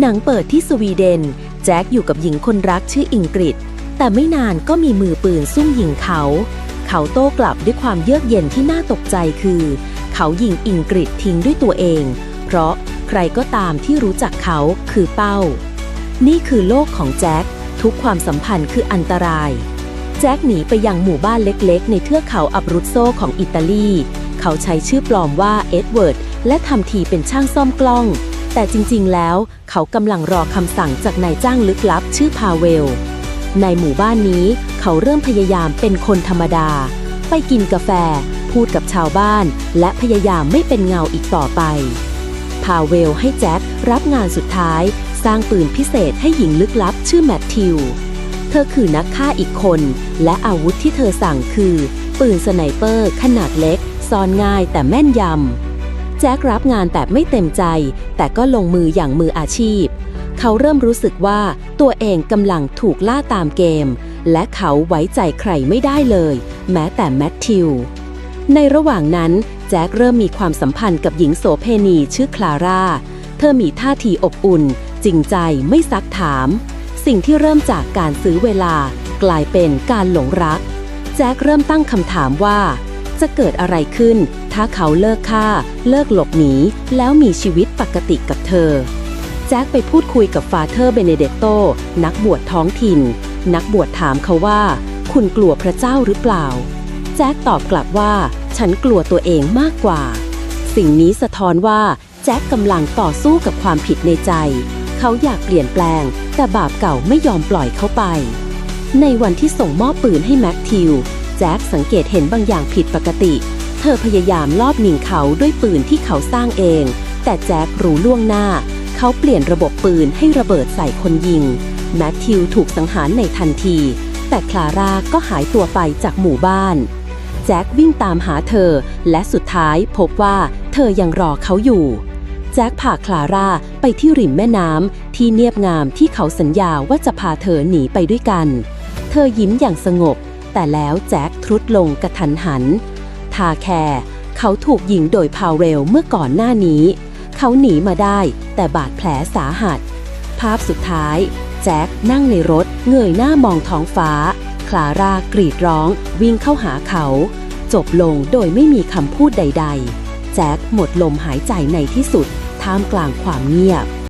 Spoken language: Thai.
หนังเปิดที่สวีเดน แจ็คอยู่กับหญิงคนรักชื่ออิงกฤษแต่ไม่นานก็มีมือปืนซุ่มยิงเขา เขาโต้กลับด้วยความเยือกเย็นที่น่าตกใจคือ เขายิงอิงกฤษทิ้งด้วยตัวเอง เพราะใครก็ตามที่รู้จักเขาคือเป้า นี่คือโลกของแจ็คทุกความสัมพันธ์คืออันตราย แจ็คหนีไปยังหมู่บ้านเล็กๆ ในเทือกเขาอับรุโซของอิตาลี เขาใช้ชื่อปลอมว่าเอ็ดเวิร์ดและทำทีเป็นช่างซ่อมกล้อง แต่จริงๆ แล้วเขากำลังรอคำสั่งจากนายจ้างลึกลับชื่อพาเวล ในหมู่บ้านนี้เขาเริ่มพยายามเป็นคนธรรมดา ไปกินกาแฟ พูดกับชาวบ้าน และพยายามไม่เป็นเงาอีกต่อไป พาเวลให้แจ็ครับงานสุดท้าย สร้างปืนพิเศษให้หญิงลึกลับชื่อแมทธิว เธอคือนักฆ่าอีกคน และอาวุธที่เธอสั่งคือ ปืนสไนเปอร์ขนาดเล็ก ซ่อนง่ายแต่แม่นยำ แจ็ครับงานแบบไม่เต็มใจ แต่ก็ลงมืออย่างมืออาชีพ เขาเริ่มรู้สึกว่าตัวเองกำลังถูกล่าตามเกม และเขาไว้ใจใครไม่ได้เลย แม้แต่แมทธิว ในระหว่างนั้นแจ็คเริ่มมีความสัมพันธ์กับหญิงโสเพณีชื่อคลาร่า เธอมีท่าทีอบอุ่น จริงใจไม่ซักถาม สิ่งที่เริ่มจากการซื้อเวลา กลายเป็นการหลงรัก แจ็คเริ่มตั้งคำถามว่า จะเกิดอะไรขึ้น ถ้าเขาเลิกฆ่า เลิกหลบหนี แล้วมีชีวิตปกติกับเธอ แจ็คไปพูดคุยกับฟาเธอร์เบเนเดตโต นักบวชท้องถิ่น นักบวชถามเขาว่า คุณกลัวพระเจ้าหรือเปล่า แจ็คตอบกลับว่า ฉันกลัวตัวเองมากกว่า สิ่งนี้สะท้อนว่าแจ็คกำลังต่อสู้กับความผิดในใจ เขาอยากเปลี่ยนแปลง แต่บาปเก่าไม่ยอมปล่อยเขาไป ในวันที่ส่งมอบปืนให้แม็กทิว แจ็คสังเกตเห็นบางอย่างผิดปกติ เธอพยายามลอบหนิงเขาด้วยปืนที่เขาสร้างเอง แต่แจ็ครู้ล่วงหน้า เขาเปลี่ยนระบบปืนให้ระเบิดใส่คนยิง แมทธิวถูกสังหารในทันที แต่คลาร่าก็หายตัวไปจากหมู่บ้าน แจ็ควิ่งตามหาเธอ และสุดท้ายพบว่าเธอยังรอเขาอยู่แจ็คพาคลาร่าไปที่ริมแม่น้ำที่เนียบงามที่เขาสัญญาว่าจะพาเธอหนีไปด้วยกัน เธอยิ้มอย่างสงบ แต่แล้วแจ็คทรุดลงกระทันหัน ทาแคร์เขาถูกยิงโดยพาวเรลเมื่อก่อนหน้านี้ เขาหนีมาได้แต่บาดแผลสาหัส ภาพสุดท้าย แจ็คนั่งในรถเงยหน้ามองท้องฟ้า คลาร่ากรีดร้อง วิ่งเข้าหาเขา จบลงโดยไม่มีคำพูดใด ๆ แจ็คหมดลมหายใจในที่สุด ท่ามกลางความเงียบ